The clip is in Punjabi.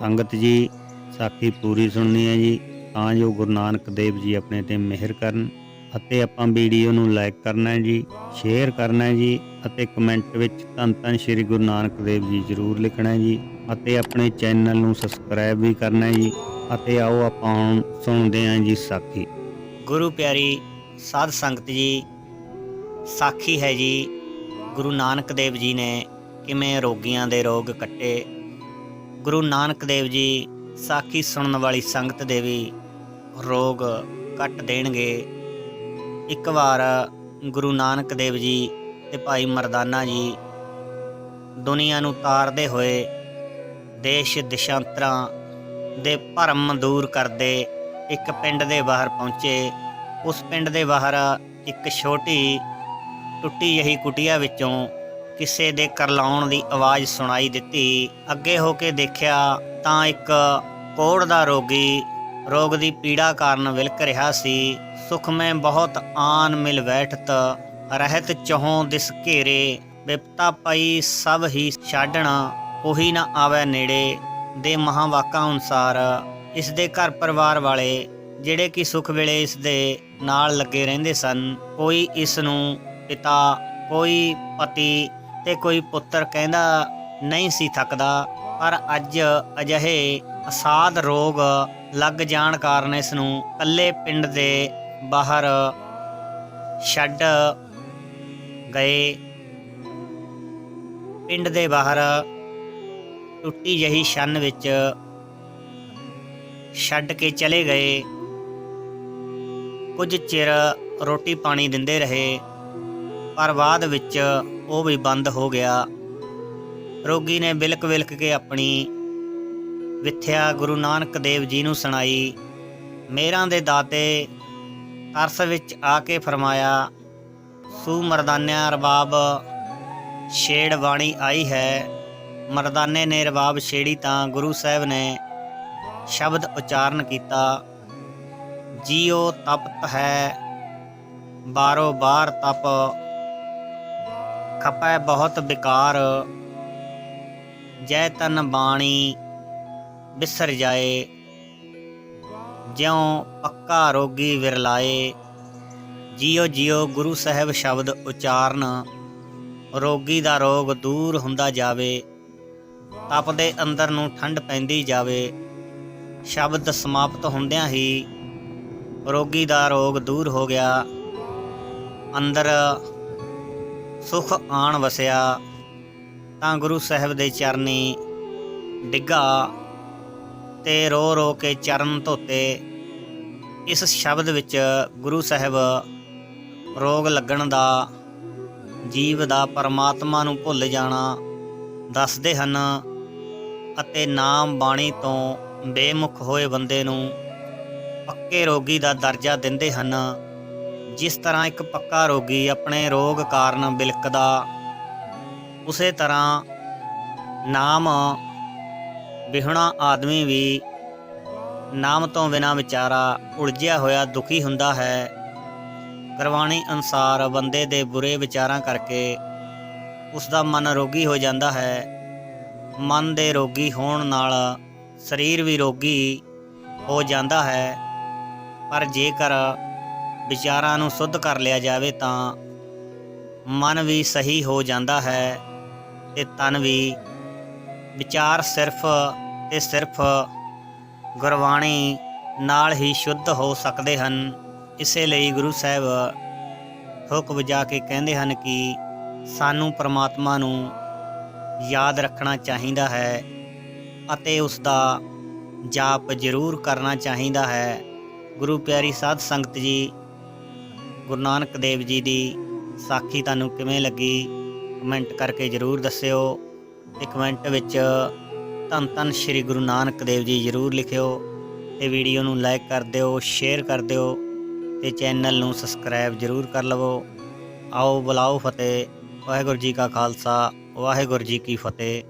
ਸੰਗਤ ਜੀ, ਸਾਖੀ ਪੂਰੀ ਸੁਣਨੀ ਹੈ ਜੀ। ਤਾਂ ਜੋ ਗੁਰੂ ਨਾਨਕ ਦੇਵ ਜੀ ਆਪਣੇ ਤੇ ਮਿਹਰ ਕਰਨ ਅਤੇ ਆਪਾਂ ਵੀਡੀਓ ਨੂੰ ਲਾਈਕ ਕਰਨਾ ਹੈ ਜੀ ਸ਼ੇਅਰ ਕਰਨਾ ਹੈ ਜੀ ਅਤੇ ਕਮੈਂਟ ਵਿੱਚ ਧੰਨ ਧੰਨ ਸ਼੍ਰੀ ਗੁਰੂ ਨਾਨਕ ਦੇਵ ਜੀ ਜ਼ਰੂਰ ਲਿਖਣਾ ਹੈ ਜੀ ਅਤੇ ਆਪਣੇ ਚੈਨਲ ਨੂੰ ਸਬਸਕ੍ਰਾਈਬ ਵੀ ਕਰਨਾ ਹੈ ਜੀ ਅਤੇ ਆਓ ਆਪਾਂ ਹੁਣ ਸੁਣਦੇ ਹਾਂ ਜੀ ਸਾਖੀ। ਗੁਰੂ ਪਿਆਰੀ ਸਾਧ ਸੰਗਤ ਜੀ, ਸਾਖੀ ਹੈ ਜੀ। ਗੁਰੂ ਨਾਨਕ ਦੇਵ ਜੀ ਨੇ ਕਿਵੇਂ ਰੋਗੀਆਂ ਦੇ ਰੋਗ ਕੱਟੇ ਗੁਰੂ ਨਾਨਕ ਦੇਵ ਜੀ ਸਾਖੀ ਸੁਣਨ ਵਾਲੀ ਸੰਗਤ ਦੇ ਵੀ ਰੋਗ ਕੱਟ ਦੇਣਗੇ। ਇੱਕ ਵਾਰ ਗੁਰੂ ਨਾਨਕ ਦੇਵ ਜੀ ਤੇ ਭਾਈ ਮਰਦਾਨਾ ਜੀ ਦੁਨੀਆ ਨੂੰ ਤਾਰਦੇ ਹੋਏ ਦੇਸ਼ ਦਿਸ਼ਾਂਤਰਾਂ ਦੇ ਭਰਮ ਦੂਰ ਕਰਦੇ ਇੱਕ ਪਿੰਡ ਦੇ ਬਾਹਰ ਪਹੁੰਚੇ। ਉਸ ਪਿੰਡ ਦੇ ਬਾਹਰ ਇੱਕ ਛੋਟੀ ਟੁੱਟੀ ਜਿਹੀ ਕੁਟੀਆ ਵਿੱਚੋਂ ਕਿਸੇ ਦੇ ਕਰਲਾਉਣ ਦੀ ਆਵਾਜ਼ ਸੁਣਾਈ ਦਿੱਤੀ। ਅੱਗੇ ਹੋ ਕੇ ਦੇਖਿਆ ਤਾਂ ਇੱਕ ਕੋੜ ਦਾ ਰੋਗੀ ਰੋਗ ਦੀ ਪੀੜਾ ਕਾਰਨ ਵਿਲਕ ਰਿਹਾ ਸੀ। ਸੁਖ ਮੈਂ ਬਹੁਤ ਆਨ ਮਿਲ ਬੈਠਤ ਰਹਿਤ ਚਹੋਂ ਦਿਸ ਘੇਰੇ ਵਿਪਤਾ ਪਈ ਸਭ ਹੀ ਛਾਡਣਾ, ਉਹੀ ਨਾ ਆਵੇ ਨੇੜੇ ਦੇ ਮਹਾਵਾਕਾਂ ਅਨੁਸਾਰ। ਇਸ ਦੇ ਘਰ ਪਰਿਵਾਰ ਵਾਲੇ ਜਿਹੜੇ ਕਿ ਸੁਖ ਵੇਲੇ ਇਸ ਦੇ ਨਾਲ ਲੱਗੇ ਰਹਿੰਦੇ ਸਨ, ਕੋਈ ਇਸ ਨੂੰ ਪਿਤਾ, ਕੋਈ ਪਤੀ ਤੇ ਕੋਈ ਪੁੱਤਰ ਕਹਿੰਦਾ ਨਹੀਂ ਸੀ ਥੱਕਦਾ, ਪਰ ਅੱਜ ਅਜਿਹੇ ਅਸਾਧ ਰੋਗ ਲੱਗ ਜਾਣ ਕਾਰਨ ਇਸ ਨੂੰ ਇਕੱਲੇ ਪਿੰਡ ਦੇ ਬਾਹਰ ਛੱਡ ਗਏ। ਪਿੰਡ ਦੇ ਬਾਹਰ ਟੁੱਟੀ ਜਹੀ ਛੰਨ ਵਿੱਚ ਛੱਡ ਕੇ ਚਲੇ ਗਏ। ਕੁਝ ਚਿਰ ਰੋਟੀ ਪਾਣੀ ਦਿੰਦੇ ਰਹੇ, ਪਰ ਬਾਅਦ ਵਿੱਚ ਉਹ ਵੀ ਬੰਦ ਹੋ ਗਿਆ। ਰੋਗੀ ਨੇ ਬਿਲਕ ਬਿਲਕ ਕੇ ਆਪਣੀ ਵਿਥਿਆ ਗੁਰੂ ਨਾਨਕ ਦੇਵ ਜੀ ਨੂੰ ਸੁਣਾਈ। ਮੇਰਾਂ ਦੇ ਦਾਤੇ ਤਰਸ ਵਿੱਚ ਆ ਕੇ ਫਰਮਾਇਆ ਸੂ ਮਰਦਾਨਿਆ ਰਬਾਬ, ਛੇੜ ਬਾਣੀ ਆਈ ਹੈ। ਮਰਦਾਨੇ ਨੇ ਰਬਾਬ ਛੇੜੀ ਤਾਂ ਗੁਰੂ ਸਾਹਿਬ ਨੇ ਸ਼ਬਦ ਉਚਾਰਨ ਕੀਤਾ ਜੀਓ ਤਪਤ ਹੈ, ਬਾਰੋ ਬਾਰ ਤਪ ਖਪੈ ਬਹੁਤ ਬਿਕਾਰ। ਜੈ ਤਨ ਬਾਣੀ ਬਿਸਰ ਜਾਏ, ਜਿਉ ਪੱਕਾ ਰੋਗੀ ਵਿਰਲਾਏ। ਜਿਉ ਜਿਉ ਗੁਰੂ ਸਾਹਿਬ ਸ਼ਬਦ ਉਚਾਰਨ, ਰੋਗੀ ਦਾ ਰੋਗ ਦੂਰ ਹੁੰਦਾ ਜਾਵੇ। ਤਪ ਦੇ ਅੰਦਰ ਨੂੰ ਠੰਡ ਪੈਂਦੀ ਜਾਵੇ। ਸ਼ਬਦ ਸਮਾਪਤ ਹੁੰਦਿਆਂ ਹੀ ਰੋਗੀ ਦਾ ਰੋਗ ਦੂਰ ਹੋ ਗਿਆ। ਅੰਦਰ ਸੁਖ ਆਣ ਵਸਿਆ, ਤਾਂ ਗੁਰੂ ਸਾਹਿਬ ਦੇ ਚਰਨੀ ਡਿੱਗਾ ਤੇ ਰੋ ਰੋ ਕੇ ਚਰਨ ਧੋਤੇ। ਇਸ ਸ਼ਬਦ ਵਿੱਚ ਗੁਰੂ ਸਾਹਿਬ ਰੋਗ ਲੱਗਣ ਦਾ, ਜੀਵ ਦਾ ਪਰਮਾਤਮਾ ਨੂੰ ਭੁੱਲ ਜਾਣਾ ਦੱਸਦੇ ਹਨ ਅਤੇ ਨਾਮ ਬਾਣੀ ਤੋਂ ਬੇਮੁਖ ਹੋਏ ਬੰਦੇ ਨੂੰ ਪੱਕੇ ਰੋਗੀ ਦਾ ਦਰਜਾ ਦਿੰਦੇ ਹਨ। ਜਿਸ ਤਰ੍ਹਾਂ ਇੱਕ ਪੱਕਾ ਰੋਗੀ ਆਪਣੇ ਰੋਗ ਕਾਰਨ ਬਿਲਕਦਾ, ਉਸੇ ਤਰ੍ਹਾਂ ਨਾਮ ਵਿਹਣਾ ਆਦਮੀ ਵੀ ਨਾਮ ਤੋਂ ਬਿਨਾ ਵਿਚਾਰਾ ਉਲਝਿਆ ਹੋਇਆ ਦੁਖੀ ਹੁੰਦਾ ਹੈ। ਗੁਰਬਾਣੀ ਅਨਸਾਰ ਬੰਦੇ ਦੇ ਬੁਰੇ ਵਿਚਾਰਾਂ ਕਰਕੇ ਉਸ ਦਾ ਮਨ ਰੋਗੀ ਹੋ ਜਾਂਦਾ ਹੈ। ਮਨ ਦੇ ਰੋਗੀ ਹੋਣ ਨਾਲ ਸਰੀਰ ਵੀ ਰੋਗੀ ਹੋ ਜਾਂਦਾ ਹੈ। ਪਰ ਜੇਕਰ ਵਿਚਾਰਾਂ ਨੂੰ ਸੁੱਧ ਕਰ ਲਿਆ ਜਾਵੇ ਤਾਂ ਮਨ ਵੀ ਸਹੀ ਹੋ ਜਾਂਦਾ ਹੈ ਤੇ ਤਨ ਵੀ। ਵਿਚਾਰ ਸਿਰਫ ਤੇ ਸਿਰਫ ਗੁਰਬਾਣੀ ਨਾਲ ਹੀ ਸ਼ੁੱਧ ਹੋ ਸਕਦੇ ਹਨ। ਇਸੇ ਲਈ ਗੁਰੂ ਸਾਹਿਬ ਹੁਕ ਵਜਾ ਕੇ ਕਹਿੰਦੇ ਹਨ ਕਿ ਸਾਨੂੰ ਪ੍ਰਮਾਤਮਾ ਨੂੰ ਯਾਦ ਰੱਖਣਾ ਚਾਹੀਦਾ ਹੈ ਅਤੇ ਉਸ ਦਾ ਜਾਪ ਜ਼ਰੂਰ ਕਰਨਾ ਚਾਹੀਦਾ ਹੈ। ਗੁਰੂ ਪਿਆਰੀ ਸਾਧ ਸੰਗਤ ਜੀ ਗੁਰੂ ਨਾਨਕ ਦੇਵ ਜੀ ਦੀ ਸਾਖੀ ਤੁਹਾਨੂੰ ਕਿਵੇਂ ਲੱਗੀ? ਕਮੈਂਟ ਕਰਕੇ ਜ਼ਰੂਰ ਦੱਸਿਓ। ਤੇ ਕਮੈਂਟ ਵਿੱਚ ਧੰਨ ਧੰਨ ਸ਼੍ਰੀ ਗੁਰੂ ਨਾਨਕ ਦੇਵ ਜੀ ਜ਼ਰੂਰ ਲਿਖਿਓ ਤੇ ਵੀਡੀਓ ਨੂੰ ਲਾਈਕ ਕਰ ਦਿਓ, ਸ਼ੇਅਰ ਕਰ ਦਿਓ ਤੇ ਚੈਨਲ ਨੂੰ ਸਬਸਕ੍ਰਾਈਬ ਜ਼ਰੂਰ ਕਰ ਲਵੋ। ਆਓ ਬੁਲਾਓ ਫਤਿਹ। ਵਾਹਿਗੁਰੂ ਜੀ ਕਾ ਖਾਲਸਾ, ਵਾਹਿਗੁਰੂ ਜੀ ਕੀ ਫਤਿਹ।